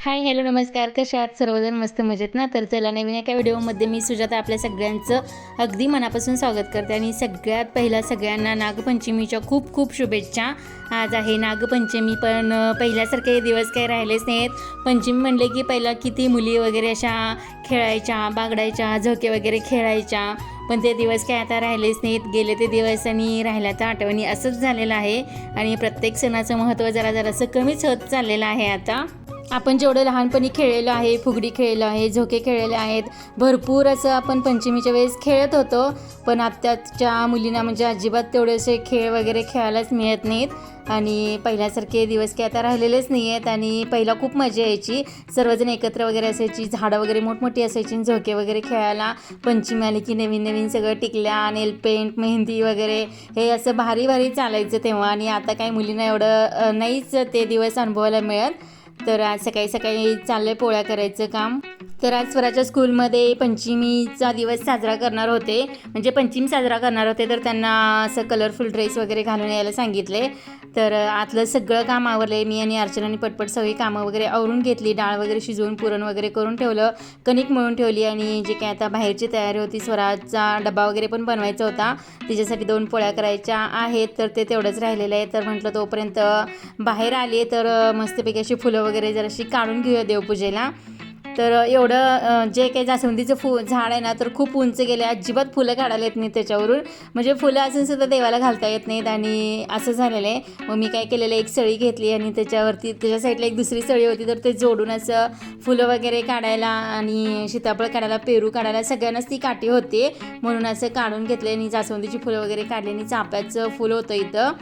Hi hello नमस्कार. कशा आहात? सर्वजण मस्त मजेत ना? तर चला नवीन एका व्हिडिओमध्ये मी सुजाता आपल्या सगळ्यांचं अगदी मनापासून स्वागत करते. आणि सगळ्यात पहिला सगळ्यांना नागपंचमीच्या खूप खूप शुभेच्छा. आज आहे नागपंचमी पण पहिल्यासारखे दिवस काही राहिलेच नाहीत. पंचमी म्हणले की पहिला किती मुली वगैरे अशा खेळायच्या बागडायच्या झोके वगैरे खेळायच्या. पण ते दिवस काय आता राहिलेच नाहीत. गेले ते दिवस आणि राहिल्या तर आठवणी असंच झालेलं आहे. आणि प्रत्येक सणाचं महत्त्व जरा जरासं कमीच होत चाललेलं आहे आता. आपण जेवढं लहानपणी खेळलेलो आहे फुगडी खेळलेलो आहे झोके खेळलेले आहेत भरपूर असं आपण पंचमीच्या वेळेस खेळत होतो. पण आत्ताच्या मुलींना म्हणजे अजिबात तेवढे असे खेळ वगैरे खेळायलाच मिळत नाहीत. आणि पहिल्यासारखे दिवस की आता राहिलेलेच नाही आहेत आणि पहिला खूप मजा यायची. सर्वजण एकत्र वगैरे असायची झाडं वगैरे मोठमोठी असायची आणि झोके वगैरे खेळायला. पंचमी आली की नवीन नवीन सगळं टिकल्या नेल पेंट मेहंदी वगैरे हे असं भारी भारी चालायचं तेव्हा. आणि आता काही मुलींना एवढं नाहीच ते दिवस अनुभवायला मिळत. तर आज सकाळी सकाळी चाललंय पोळ्या करायचं काम. तर आज स्वराच्या स्कूलमध्ये पंचमीचा दिवस साजरा करणार होते. म्हणजे पंचमी साजरा करणार होते तर त्यांना असं कलरफुल ड्रेस वगैरे घालून यायला सांगितले. तर आतलं सगळं काम आवरले. मी आणि अर्चनाने पटपट सगळी कामं वगैरे आवरून घेतली. डाळ वगैरे शिजवून पुरण वगैरे करून ठेवलं. कणिक मळून ठेवली आणि जे काय आता बाहेरची तयारी होती स्वराचा डबा वगैरे पण बनवायचा होता. तिच्यासाठी दोन पोळ्या करायच्या आहेत तर ते तेवढंच राहिलेलं आहे. तर म्हटलं तोपर्यंत बाहेर आली तर मस्तपैकी अशी फुलं वगैरे जराशी काढून घेऊया देवपूजेला. तर एवढं जे काही जास्वंदीचं फु झाड आहे ना तर खूप उंच गेले. अजिबात फुलं काढायला येत नाहीत त्याच्यावरून. म्हणजे फुलं असून सुद्धा देवाला घालता येत नाहीत आणि असं झालेलं आहे. मग मी काय केलेलं एक सळी घेतली आणि त्याच्यावरती त्याच्या साईडला एक दुसरी सळी होती. तर ते जोडून असं फुलं वगैरे काढायला आणि सीताफळ काढायला पेरू काढायला सगळ्यांनाच ती काठी होती. म्हणून असं काढून घेतले आणि जास्वंदीची फुलं वगैरे काढली आणि चाफ्याचं फुलं होतं इथं.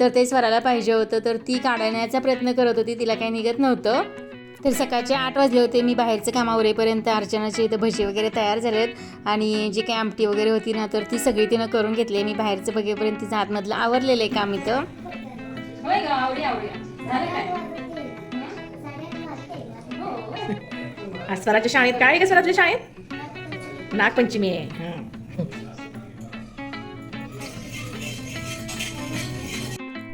तर ते स्वराला पाहिजे होतं तर ती काढण्याचा प्रयत्न करत होती. तिला काही निघत नव्हतं. तर सकाळचे आठ वाजले होते. मी बाहेरचं कामावर येईपर्यंत अर्चनाचे इथं भजी वगैरे तयार झालेत. आणि जी काही आमटी वगैरे होती ना तर ती सगळी तिनं करून घेतली. मी बाहेरचं बघेपर्यंत तिचं आतमधलं आवरलेलं आहे काम इथं. आज स्वराच्या शाळेत काय आहे का स्वराच्या शाळेत? नागपंचमी आहे.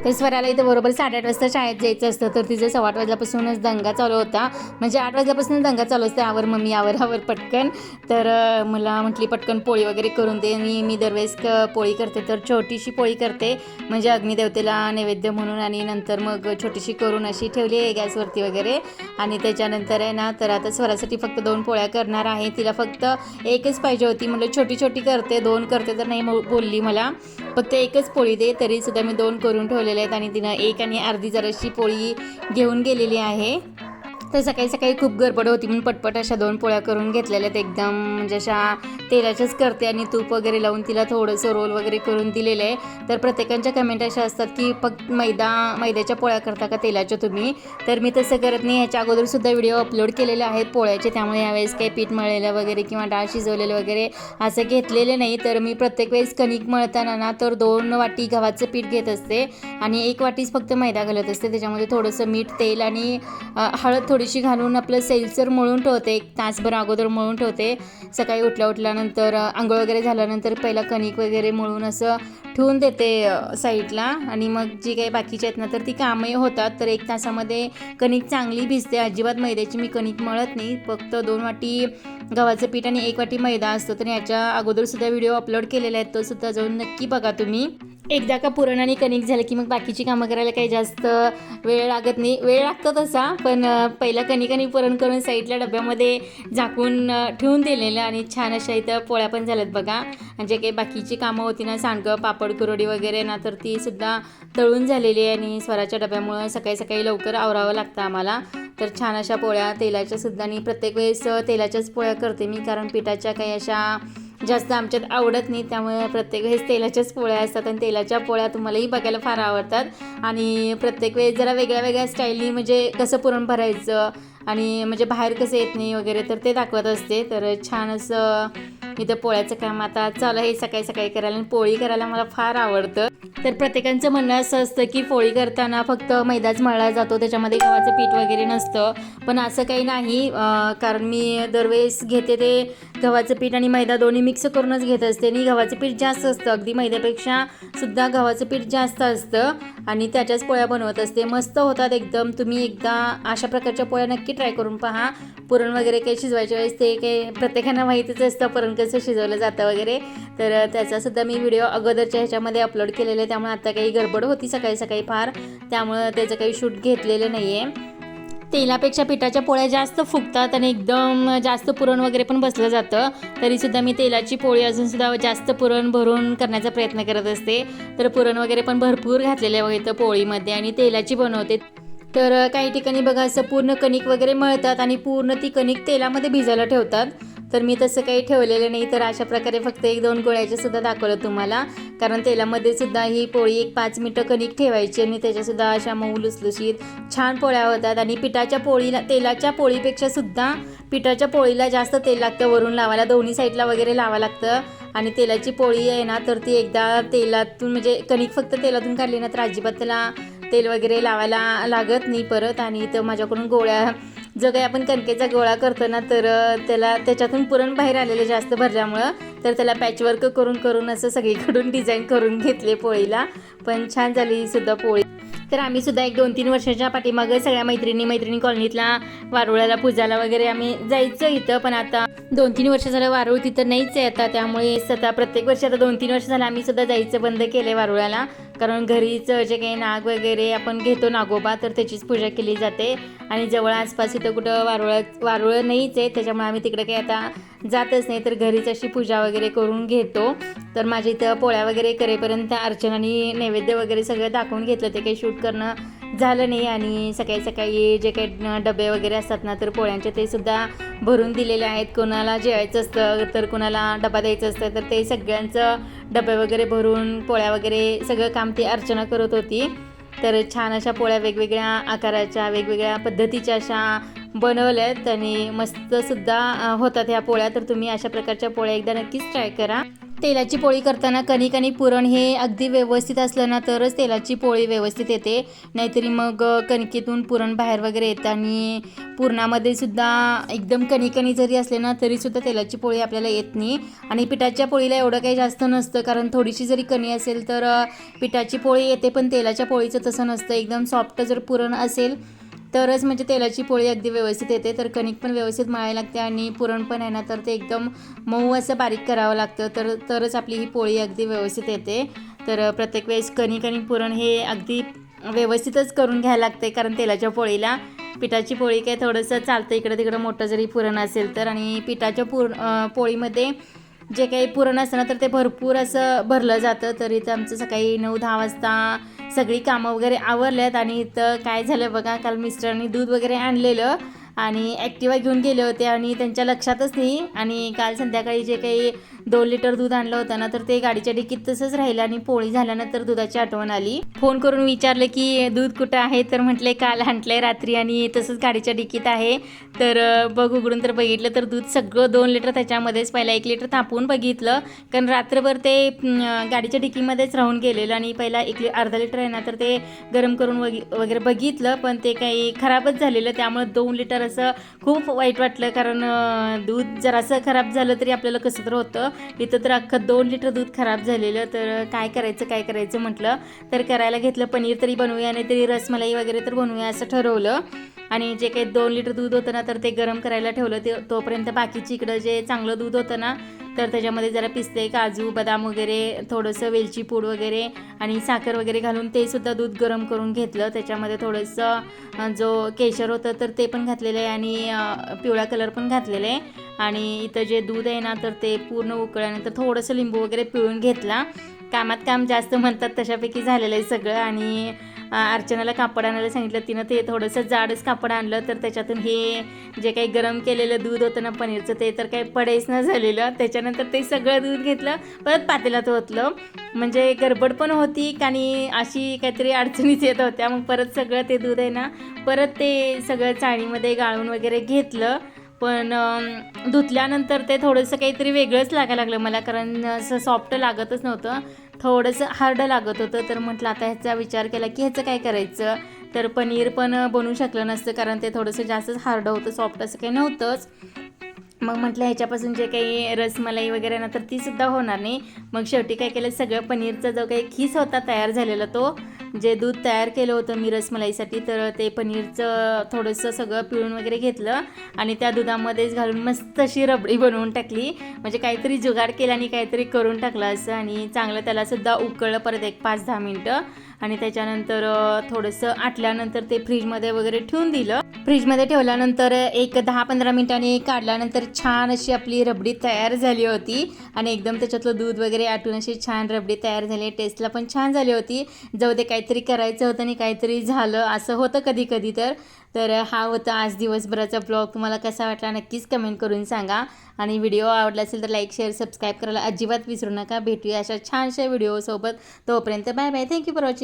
तर स्वराला इथं बरोबर साडेआठ वाजता शाळेत जायचं असतं. तर तिचं सव्वा आठ वाजल्यापासूनच दंगा चालू होता. म्हणजे आठ वाजल्यापासून दंगा चालू असते. आवर मम्मी आवर आवर पटकन. तर मला म्हटली पटकन पोळी वगैरे करून दे. आणि मी दरवेळेस पोळी करते. तर छोटीशी पोळी करते. म्हणजे अग्निदेवतेला नैवेद्य म्हणून आणि नंतर मग छोटीशी करून अशी ठेवली आहे गॅसवरती वगैरे. आणि त्याच्यानंतर आहे ना तर आता स्वरासाठी फक्त दोन पोळ्या करणार आहे. तिला फक्त एकच पाहिजे होती. म्हटलं छोटी छोटी करते. दोन करते तर नाही बोलली मला. फक्त एकच पोळी दे. तरीसुद्धा मी दोन करून ठेवलेले आहेत आणि तिनं एक आणि अर्धी जराशी पोळी घेऊन गेलेली आहे. तर सकाळी सकाळी खूप गडबड होती म्हणून पटपट अशा दोन पोळ्या करून घेतलेल्या आहेत. एकदम म्हणजे अशा तेलाच्याच करते आणि तूप वगैरे लावून तिला थोडंसं रोल वगैरे करून दिलेलं आहे. तर प्रत्येकांच्या कमेंट अशा असतात की फक्त मैदा मैद्याच्या पोळ्या करता का तेलाच्या तुम्ही? तर मी तसं करत नाही. ह्याच्या अगोदरसुद्धा व्हिडिओ अपलोड केलेले आहेत पोळ्याचे. त्यामुळे यावेळेस काही पीठ मळलेलं वगैरे किंवा डाळ शिजवलेलं वगैरे असं घेतलेले नाही. तर मी प्रत्येक वेळेस कणिक मळताना ना तर दोन वाटी गव्हाचं पीठ घेत असते आणि एक वाटीच फक्त मैदा घालत असते. त्याच्यामध्ये थोडंसं मीठ तेल आणि हळद थोडीशी घालून आपलं सैलसर मळून ठेवते. एक तासभर अगोदर मळून ठेवते. सकाळी उठल्या उठल्या अ, आंघोळ वगैरे झाल्यानंतर पहिला कणिक वगैरे मळून असं ठेवून देते साईडला. आणि मग जी काही बाकीची आहेत ना तर ती कामही होतात. तर एक तासामध्ये कणिक चांगली भिजते. अजिबात मैद्याची मी कणिक मळत नाही. फक्त दोन वाटी गव्हाचं पीठ आणि एक वाटी मैदा असतो. तर याच्या अगोदर सुद्धा व्हिडिओ अपलोड केलेला आहे तो सुद्धा जाऊन नक्की बघा तुम्ही. एकदा का पुरण आणि कणिक झालं की मग बाकीची कामं करायला काही जास्त वेळ लागत नाही. वेळ लागतो तसा पण पहिला कणिक आणि पुरण करून साईडला डब्यामध्ये झाकून ठेवून दिलेलं आणि छान अशा इथं पोळ्या पण झाल्यात बघा. आणि जे काही बाकीची कामं होती ना सांडगं पापड कुरडी वगैरे ना तर ती सुद्धा तळून झालेली आहे आणि स्वराच्या डब्यामुळं सकाळी सकाळी लवकर आवरावं लागतं आम्हाला. तर छान अशा पोळ्या तेलाच्या सुद्धा आणि प्रत्येक वेळेस तेलाच्याच पोळ्या करते मी कारण पिठाच्या काही अशा जास्त आमच्यात आवडत नाही त्यामुळे प्रत्येक वेळेस तेलाच्याच पोळ्या असतात आणि तेलाच्या पोळ्या तुम्हालाही बघायला फार आवडतात. आणि प्रत्येक वेळेस जरा वेगळ्या वेगळ्या स्टाईलनी म्हणजे कसं पुरण भरायचं आणि म्हणजे बाहेर कसं येत नाही वगैरे तर ते दाखवत असते. तर छान असं इथं पोळ्याचं काम आता चालू आहे सकाळी सकाळी करायला आणि पोळी करायला मला फार आवडतं. तर प्रत्येकांचं म्हणणं असं असतं की पोळी करताना फक्त मैदाच मळला जातो त्याच्यामध्ये गव्हाचं पीठ वगैरे नसतं. पण असं काही नाही कारण मी दरवेळेस घेते ते गव्हाचं पीठ आणि मैदा दोन्ही मिक्स करूनच घेत असते. आणि गव्हाचं पीठ जास्त असतं. अगदी मैद्यापेक्षा सुद्धा गव्हाचं पीठ जास्त असतं. आणि त्याच्याच पोळ्या बनवत असते. मस्त होतात एकदम. तुम्ही एकदा अशा प्रकारच्या पोळ्या नक्की ट्राय करून पहा. पुरण वगैरे काही शिजवायच्या वेळेस ते काही प्रत्येकांना माहितीच असतं. पुरण कसं शिजवलं जातं वगैरे. तर त्याचासुद्धा मी व्हिडिओ अगोदरच्या ह्याच्यामध्ये अपलोड केलेले. आहे त्यामुळे आता काही गडबड होती सकाळी सकाळी फार. त्यामुळं त्याचं काही शूट घेतलेलं नाही आहे तेलापेक्षा पिठाच्या पोळ्या जास्त फुगतात आणि एकदम जास्त पुरण वगैरे पण बसलं जातं. तरीसुद्धा मी तेलाची पोळी अजूनसुद्धा जास्त पुरण भरून करण्याचा प्रयत्न करत असते. तर पुरण वगैरे पण भरपूर घातलेलं आहे इथं पोळीमध्ये आणि तेलाची बनवते. तर काही ठिकाणी बघा असं पूर्ण कणिक वगैरे मळतात आणि पूर्ण ती कणिक तेलामध्ये भिजायला ठेवतात. तर मी तसं काही ठेवलेलं नाही. तर अशा प्रकारे फक्त एक दोन गोळ्याचे सुद्धा दाखवलं तुम्हाला. कारण तेलामध्ये सुद्धा ही पोळी एक पाच मिनटं कणिक ठेवायची आणि त्याच्यासुद्धा अशा मऊ लुसलुशीत छान पोळ्या होतात. आणि पिठाच्या पोळीला तेलाच्या पोळीपेक्षा सुद्धा पिठाच्या पोळीला जास्त तेल लागतं. वरून लावायला दोन्ही साईडला वगैरे लावा लागतं. आणि तेलाची पोळी आहे ना तर ती एकदा तेलातून म्हणजे कणिक फक्त तेलातून काढली ना तर अजिबात त्याला तेल वगैरे लावायला लागत नाही परत. आणि इथं माझ्याकडून गोळ्या जो काही आपण कणकेचा गोळा करतो ना तर त्याला त्याच्यातून पुरण बाहेर आलेलं जास्त भरल्यामुळं तर त्याला पॅचवर्क करून करून असं सगळीकडून डिझाईन करून घेतले पोळीला. पण छान झाली सुद्धा पोळी. तर आम्ही सुद्धा एक दोन तीन वर्षाच्या पाठीमागे सगळ्या मैत्रिणी मैत्रिणी कॉलनीतला वारुळाला पूजाला वगैरे आम्ही जायचं इथं पण आता दोन तीन वर्ष झालं वारुळ तिथं नाहीच आहे आता. त्यामुळे स्वतः प्रत्येक वर्षी आता दोन तीन वर्ष झालं आम्ही सुद्धा जायचं बंद केलं आहे वारुळाला. कारण घरीच जे काही नाग वगैरे आपण घेतो नागोबा तर त्याचीच पूजा केली जाते. आणि जवळ आसपास इथं कुठं वारुळ वारुळ नाहीच आहे त्याच्यामुळे आम्ही तिकडे काही आता जातच नाही. तर घरीच अशी पूजा वगैरे करून घेतो. तर माझ्या इथं पोळ्या वगैरे करेपर्यंत अर्चनानी नैवेद्य वगैरे सगळं दाखवून घेतलं. ते काही शूट करणं झालं नाही आणि सकाळी सकाळी जे काही डबे वगैरे असतात ना तर पोळ्यांचे ते सुद्धा भरून दिलेले आहेत. कोणाला जेवायचं असतं तर कोणाला डबा द्यायचं असतं तर ते सगळ्यांचं डबे वगैरे भरून पोळ्या वगैरे सगळं काम ती अर्चना करत होती. तर छान अशा पोळ्या वेगवेगळ्या आकाराच्या वेगवेगळ्या पद्धतीच्या अशा बनवल्यात आणि मस्तसुद्धा होतात ह्या पोळ्या. तर तुम्ही अशा प्रकारच्या पोळ्या एकदा नक्कीच ट्राय करा. तेलाची पोळी करताना कणिक आणि पुरण हे अगदी व्यवस्थित असलं ना तरच तेलाची पोळी व्यवस्थित येते. नाहीतरी मग कणिकेतून कणकेतून पुरण बाहेर वगैरे येतं आणि पुरणामध्ये सुद्धा एकदम कणिकणी जरी असले ना तरीसुद्धा तेलाची पोळी आपल्याला येत नाही. आणि पिठाच्या पोळीला एवढं काही जास्त नसतं कारण थोडीशी जरी कणी असेल तर पिठाची पोळी येते पण तेलाच्या पोळीचं तसं नसतं. एकदम सॉफ्ट जर पुरण असेल तरच म्हणजे तेलाची पोळी अगदी व्यवस्थित येते. तर कणिक पण व्यवस्थित मळायला लागते आणि पुरण पण आहे ना तर ते एकदम मऊ असं बारीक करावं लागतं. तर तरच आपली ही पोळी अगदी व्यवस्थित येते. तर प्रत्येक वेळेस कणिक आणि पुरण हे अगदी व्यवस्थितच करून घ्यायला लागते कारण तेलाच्या पोळीला पिठाची पोळी काय थोडंसं चालतं. इकडं तिकडं मोठं जरी पुरण असेल तर आणि पिठाच्या पुर पोळीमध्ये जे काही पुरण असतं ना तर ते भरपूर असं भरलं जातं. तर इथं आमचं सकाळी नऊ दहा वाजता सगळी कामं वगैरे आवरल्यात आणि इथं काय झालं बघा काल मिस्टरांनी दूध वगैरे आणलेलं आणि ॲक्टिवा घेऊन गेले होते आणि त्यांच्या लक्षातच नाही. आणि काल संध्याकाळी जे काही दोन लिटर दूध आणलं होतं ना तर ते गाडीच्या डिकीत तसंच राहिलं आणि पोळी झाल्यानंतर दुधाची आठवण आली. फोन करून विचारलं की दूध कुठं आहे? तर म्हटले काल आणलंय रात्री आणि तसंच गाडीच्या डिकीत आहे. तर बघ उघडून तर बघितलं तर दूध सगळं दोन लिटर त्याच्यामध्येच पहिला एक लिटर तापवून बघितलं. कारण रात्रभर ते गाडीच्या डिकीमध्येच राहून गेलेलं आणि पहिला एक लि अर्धा लिटर आहे ना तर ते गरम करून वगि वगैरे बघितलं पण ते काही खराबच झालेलं. त्यामुळे दोन लिटर असं खूप वाईट वाटलं कारण दूध जरासं खराब झालं तरी आपल्याला कसं तर होतं. इथं तर अख्खं दोन लिटर दूध खराब झालेलं तर काय करायचं काय करायचं म्हटलं तर करायला घेतलं पनीर तरी बनवूया नाही तरी रसमलाई वगैरे तर बनवूया असं ठरवलं. आणि जे काही दोन लिटर दूध होतं ना तर ते गरम करायला ठेवलं. ते तोपर्यंत बाकीची इकडं जे चांगलं दूध होतं ना तर त्याच्यामध्ये जरा पिस्ते काजू बदाम वगैरे थोडंसं वेलची पूड वगैरे आणि साखर वगैरे घालून ते सुद्धा दूध गरम करून घेतलं. त्याच्यामध्ये थोडंसं जो केशर होतं तर ते पण घातलेलं आहे आणि पिवळा कलर पण घातलेला आहे. आणि इथं जे दूध आहे ना तर ते पूर्ण उकळल्यानंतर थोडंसं लिंबू वगैरे पिळून घेतला. कामात काम जास्त म्हणतात तशापैकी झालेलं आहे सगळं. आणि अर्चनाला कापड आणायला सांगितलं. तिनं ते थोडंसं जाडच कापड आणलं तर त्याच्यातून हे जे काही गरम केलेलं दूध होतं ना पनीरचं ते तर काही पडेच न झालेलं. त्याच्यानंतर ते सगळं दूध घेतलं परत पातेलात ओतलं. म्हणजे गडबड पण होती आणि अशी काहीतरी अडचणीच येत होत्या. मग परत सगळं ते दूध आहे ना परत ते सगळं चाळणीमध्ये गाळून वगैरे घेतलं. पण धुतल्यानंतर ते थोडंसं काहीतरी वेगळंच लागायला लागलं मला कारण असं सॉफ्ट लागतच नव्हतं. थोडंसं हार्ड लागत होतं तर म्हटलं आता ह्याचा विचार केला की ह्याचं काय करायचं? तर पनीर पण बनवू शकलं नसतं कारण ते थोडंसं जास्तच हार्ड होतं सॉफ्ट असं काही नव्हतंच. मग म्हटलं ह्याच्यापासून जे काही रसमलाई वगैरे ना तर ती सुद्धा होणार नाही. मग शेवटी काय केलं सगळं पनीरचा जो काही खीस होता तयार झालेला तो जे दूध तयार केलं होतं मी रसमलाईसाठी तर ते पनीरचं थोडंसं सगळं पिळून वगैरे घेतलं आणि त्या दुधामध्येच घालून मस्त अशी रबडी बनवून टाकली. म्हणजे काहीतरी जुगाड केला आणि काहीतरी करून टाकलं असं आणि चांगलं त्यालासुद्धा उकळलं परत एक पाच दहा मिनटं. आणि त्याच्यानंतर थोडंसं आटल्यानंतर ते फ्रीजमध्ये वगैरे ठेवून दिलं. फ्रीजमध्ये ठेवल्यानंतर एक दहा पंधरा मिनिटांनी काढल्यानंतर छान अशी आपली रबडी तयार झाली होती. आणि एकदम त्याच्यातलं दूध वगैरे आटून अशी छान रबडी तयार झाली. टेस्टला पण छान झाली होती. जाऊ दे काहीतरी करायचं होतं आणि काहीतरी झालं. असं होतं कधी कधी तर. तर हा होता आज दिवसभराचा ब्लॉग. तुम्हाला कसा वाटला नक्कीच कमेंट करून सांगा. आणि व्हिडिओ आवडला असेल तर लाईक शेअर सबस्क्राईब करायला अजिबात विसरू नका. भेटूया अशा छानशा व्हिडिओसोबत. तोपर्यंत bye bye thank you for watching